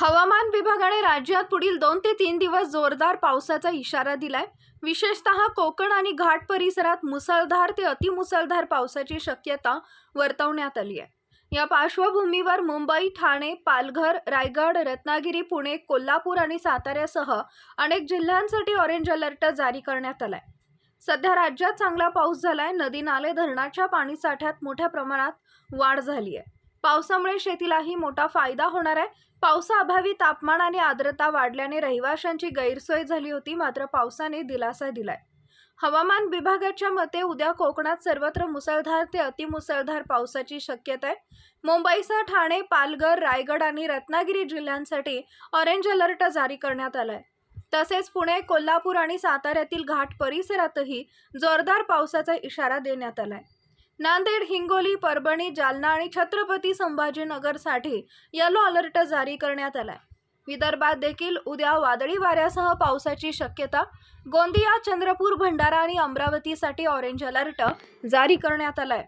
हवामान विभागाने राज्यात पुढील दोन ते तीन दिवस जोरदार पावसाचा इशारा दिलाय. विशेषतः कोकण आणि घाट परिसरात मुसळधार ते अतिमुसळधार पावसाची शक्यता वर्तवण्यात आली आहे. या पार्श्वभूमीवर मुंबई ठाणे पालघर रायगड रत्नागिरी पुणे कोल्हापूर आणि साताऱ्यासह अनेक जिल्ह्यांसाठी ऑरेंज अलर्ट जारी करण्यात आलाय. सध्या राज्यात चांगला पाऊस झालाय. नदी नाले धरणाच्या पाणीसाठ्यात मोठ्या प्रमाणात वाढ झाली आहे. पावसामुळे शेतीलाही मोठा फायदा होणार आहे. पावसाअभावी तापमान आणि आर्द्रता वाढल्याने रहिवाशांची गैरसोय झाली होती मात्र पावसाने दिलासा दिलाय. हवामान विभागाच्या मते उद्या कोकणात सर्वत्र मुसळधार ते अतिमुसळधार पावसाची शक्यता आहे. मुंबईसह ठाणे पालघर रायगड आणि रत्नागिरी जिल्ह्यांसाठी ऑरेंज अलर्ट जारी करण्यात आलाय. तसेच पुणे कोल्हापूर आणि साताऱ्यातील घाट परिसरातही जोरदार पावसाचा इशारा देण्यात आलाय. नांदेड हिंगोली परभणी जालना आणि छत्रपती संभाजीनगरसाठी येलो अलर्ट जारी करण्यात आलाय. विदर्भात देखील उद्या वादळी वाऱ्यासह पावसाची शक्यता. गोंदिया चंद्रपूर भंडारा आणि अमरावतीसाठी ऑरेंज अलर्ट जारी करण्यात आलाय.